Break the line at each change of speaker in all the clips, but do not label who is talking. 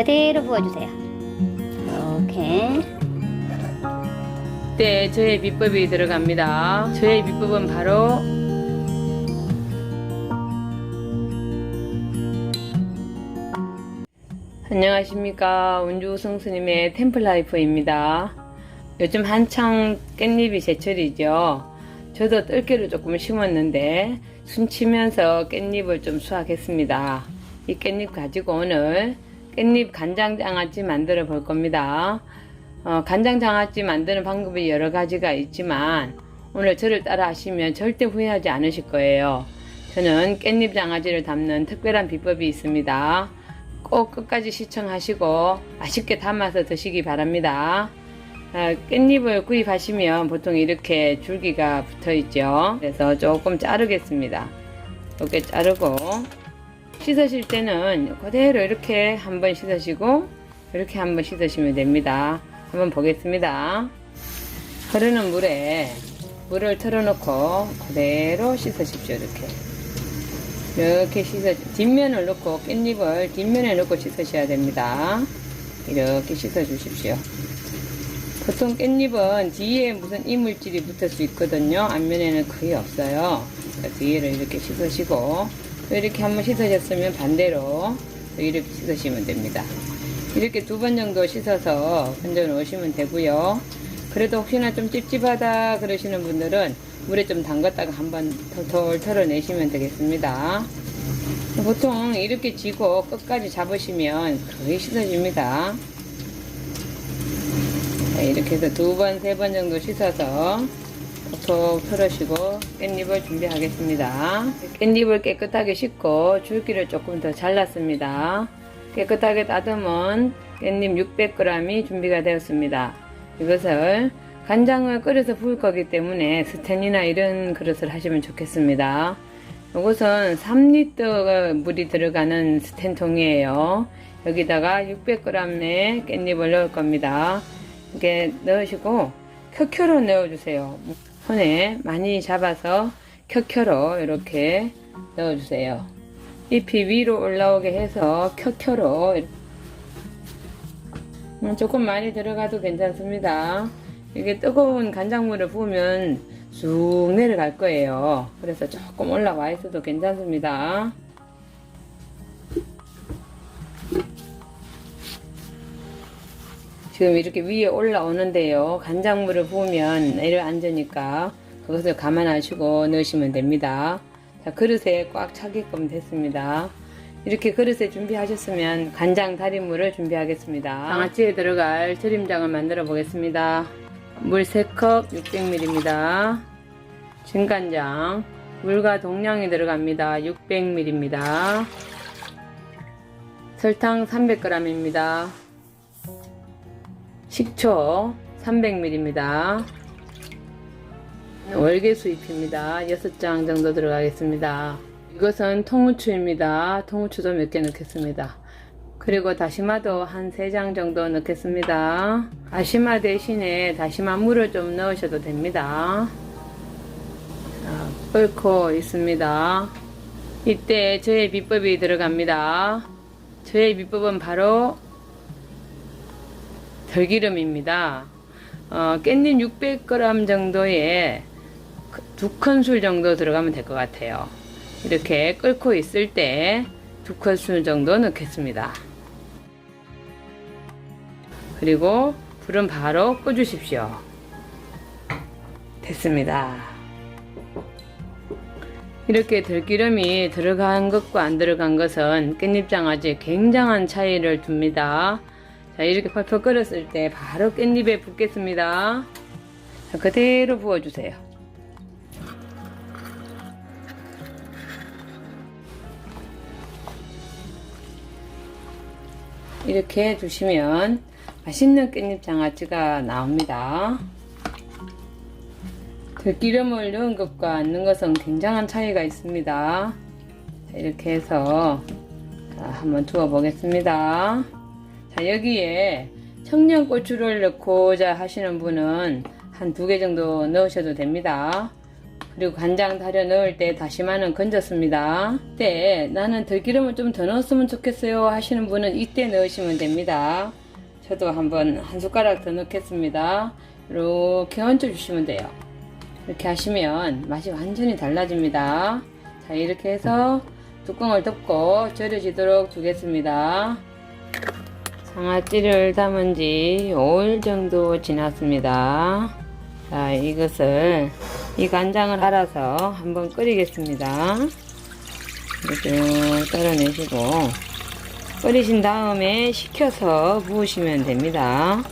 그대로 부어주세요. 이렇게.
네, 저의 비법이 들어갑니다. 저의 비법은 바로 안녕하십니까 운주성 스님의 템플라이프입니다. 요즘 한창 깻잎이 제철이죠. 저도 뜰개를 조금 심었는데 순치면서 깻잎을 좀 수확했습니다. 이 깻잎 가지고 오늘 깻잎 간장 장아찌 만들어 볼 겁니다. 어, 간장 장아찌 만드는 방법이 여러 가지가 있지만 오늘 저를 따라 하시면 절대 후회하지 않으실 거예요. 저는 깻잎 장아찌를 담는 특별한 비법이 있습니다. 꼭 끝까지 시청하시고 맛있게 담아서 드시기 바랍니다. 아, 깻잎을 구입하시면 보통 이렇게 줄기가 붙어 있죠. 그래서 조금 자르겠습니다. 이렇게 자르고 씻으실 때는 그대로 이렇게 한번 씻으시고 이렇게 한번 씻으시면 됩니다. 한번 보겠습니다. 흐르는 물에 물을 틀어놓고 그대로 씻으십시오. 이렇게. 이렇게 씻어, 뒷면을 넣고 깻잎을 뒷면에 넣고 씻으셔야 됩니다. 이렇게 씻어 주십시오. 보통 깻잎은 뒤에 무슨 이물질이 붙을 수 있거든요. 앞면에는 거의 없어요. 뒤에를 이렇게 씻으시고, 또 이렇게 한번 씻으셨으면 반대로 또 이렇게 씻으시면 됩니다. 이렇게 두 번 정도 씻어서 건져 놓으시면 되고요. 그래도 혹시나 좀 찝찝하다 그러시는 분들은 물에 좀 담갔다가 한번 털털 털어내시면 되겠습니다. 보통 이렇게 쥐고 끝까지 잡으시면 거의 씻어집니다. 네, 이렇게 해서 두 번, 세 번 정도 씻어서 톡톡 털으시고 깻잎을 준비하겠습니다. 깻잎을 깨끗하게 씻고 줄기를 조금 더 잘랐습니다. 깨끗하게 따듬은 깻잎 600g이 준비가 되었습니다. 이것을 간장을 끓여서 부을 거기 때문에 스텐이나 이런 그릇을 하시면 좋겠습니다. 이것은 3리터 물이 들어가는 스텐통이에요. 여기다가 600g의 깻잎을 넣을 겁니다. 이렇게 넣으시고 켜켜로 넣어주세요. 손에 많이 잡아서 켜켜로 이렇게 넣어주세요. 잎이 위로 올라오게 해서 켜켜로 음, 조금 많이 들어가도 괜찮습니다. 이게 뜨거운 간장물을 부으면 쑥 내려갈 거예요. 그래서 조금 올라와 있어도 괜찮습니다. 지금 이렇게 위에 올라오는데요. 간장물을 부으면 내려앉으니까 그것을 감안하시고 넣으시면 됩니다. 자, 그릇에 꽉 차게끔 됐습니다. 이렇게 그릇에 준비하셨으면 간장 달인물을 준비하겠습니다. 장아찌에 들어갈 절임장을 만들어 보겠습니다. 물 3컵 600ml입니다. 진간장 물과 동량이 들어갑니다. 600ml입니다. 설탕 300g입니다. 식초 300ml입니다. 월계수잎입니다. 6장 정도 들어가겠습니다. 이것은 통후추입니다. 통후추도 몇 개 넣겠습니다. 그리고 다시마도 한 3장 정도 넣겠습니다. 다시마 대신에 다시마 물을 좀 넣으셔도 됩니다. 자, 끓고 있습니다. 이때 저의 비법이 들어갑니다. 저의 비법은 바로 들기름입니다. 어, 깻잎 600g 정도에 두 큰술 정도 들어가면 될 것 같아요. 이렇게 끓고 있을 때 두 큰술 정도 넣겠습니다. 그리고 불은 바로 꺼주십시오. 됐습니다. 이렇게 들기름이 들어간 것과 안 들어간 것은 깻잎장아찌에 굉장한 차이를 둡니다. 자, 이렇게 펄펄 끓였을 때 바로 깻잎에 붓겠습니다. 자, 그대로 부어주세요. 이렇게 두시면 맛있는 깻잎 장아찌가 나옵니다. 들기름을 넣은 것과 안 넣은 것은 굉장한 차이가 있습니다. 자, 이렇게 해서 자, 한번 두어 보겠습니다. 자, 여기에 청양고추를 넣고자 하시는 분은 한 두 개 정도 넣으셔도 됩니다. 그리고 간장 다려 넣을 때 다시마는 건졌습니다. 이때 나는 들기름을 좀 더 넣었으면 좋겠어요 하시는 분은 이때 넣으시면 됩니다. 저도 한번 한 숟가락 더 넣겠습니다. 이렇게 얹어 주시면 돼요. 이렇게 하시면 맛이 완전히 달라집니다. 자, 이렇게 해서 뚜껑을 덮고 절여지도록 두겠습니다. 상아찌를 담은 지 5일 정도 지났습니다. 자, 이것을, 이 간장을 알아서 한번 끓이겠습니다. 이렇게 쭉 떨어내시고, 끓이신 다음에 식혀서 부으시면 됩니다.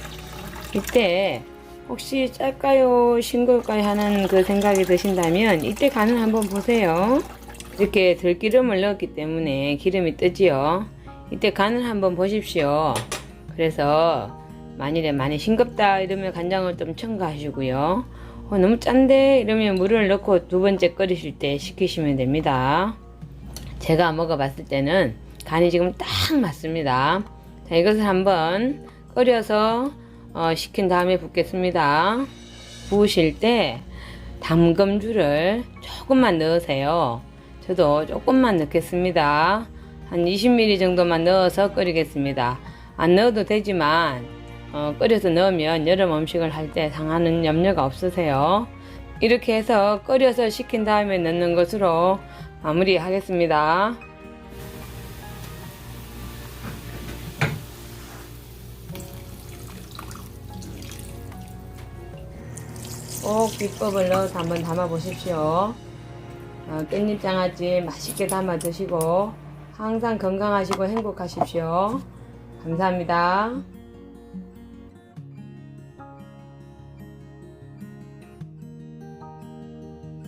이때 혹시 짤까요, 싱거울까요 하는 그 생각이 드신다면 이때 간을 한번 보세요. 이렇게 들기름을 넣었기 때문에 기름이 뜨지요. 이때 간을 한번 보십시오. 그래서 만일에 많이 싱겁다 이러면 간장을 좀 첨가하시고요. 어, 너무 짠데 이러면 물을 넣고 두 번째 끓이실 때 식히시면 됩니다. 제가 먹어봤을 때는 간이 지금 딱 맞습니다. 자, 이것을 한번 끓여서 어, 식힌 다음에 붓겠습니다. 부으실 때 담금주를 조금만 넣으세요. 저도 조금만 넣겠습니다. 한 20ml 정도만 넣어서 끓이겠습니다. 안 넣어도 되지만 어, 끓여서 넣으면 여름 음식을 할 때 상하는 염려가 없으세요. 이렇게 해서 끓여서 식힌 다음에 넣는 것으로 마무리하겠습니다. 꼭 비법을 넣어서 한번 담아 보십시오. 어, 깻잎 장아찌 맛있게 담아 드시고 항상 건강하시고 행복하십시오. 감사합니다.